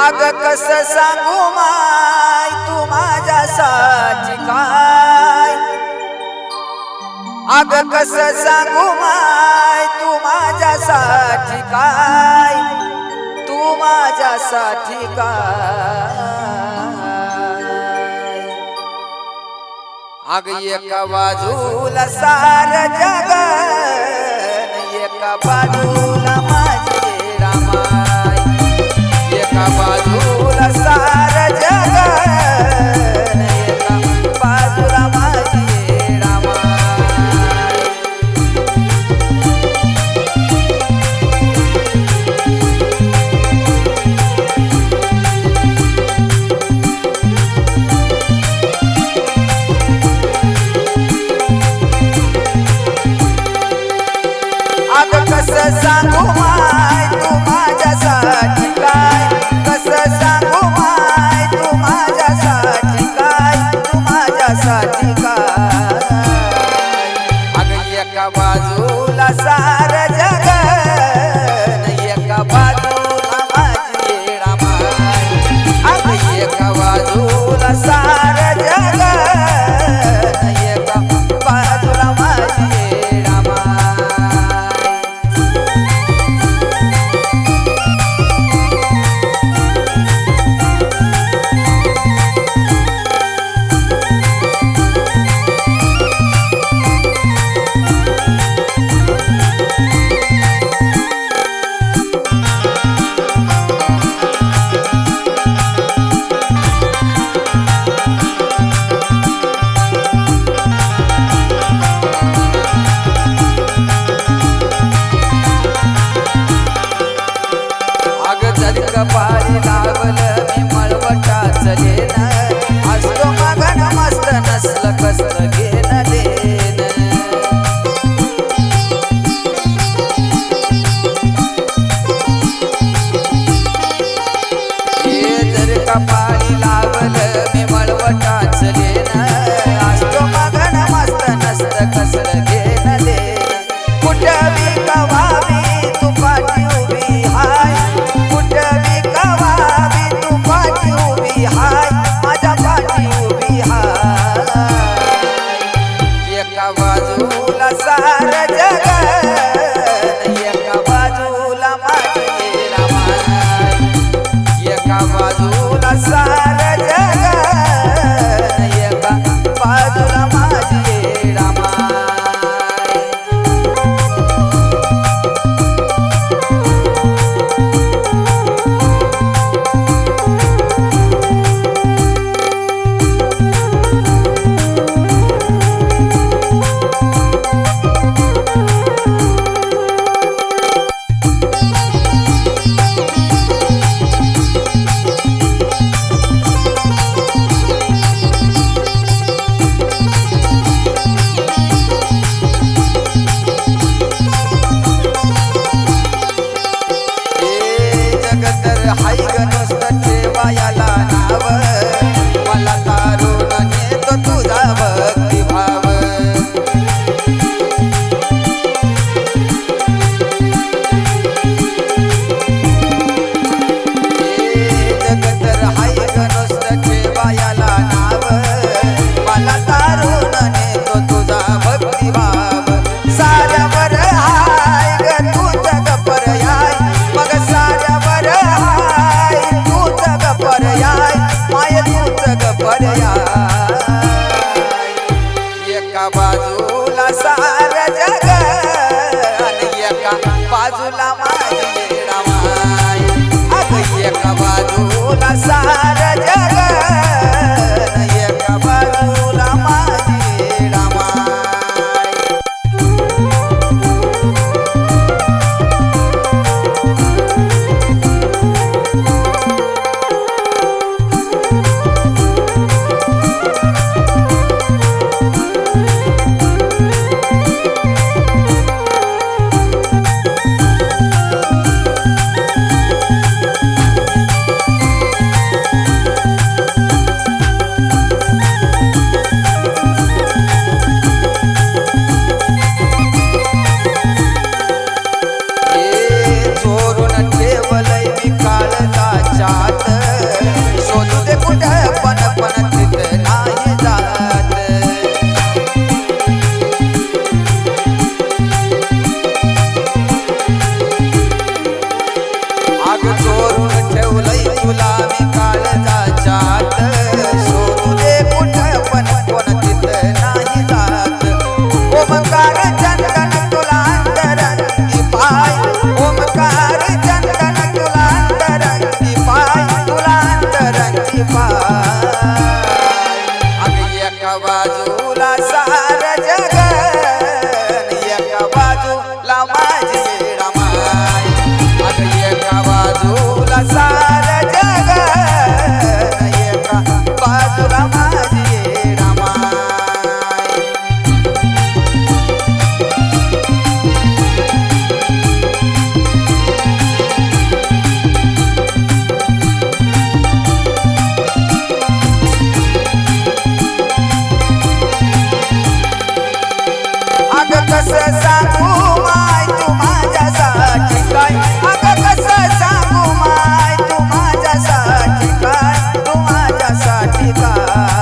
आग कस सांगू माय तू माझ्या साची काय? आग कस सांगू माय तू माझ्या साठी काय? तू माझ्या साठी काय? आग एका बाजूला सार जग एका बाजूला пропадать पारी लावलं मी मळवटाच घेणं असतो मगन मस्त नसलं कसलं घे बोला सारा बाजूला माय येडावाय अग एका बाजूला सारे পাইবা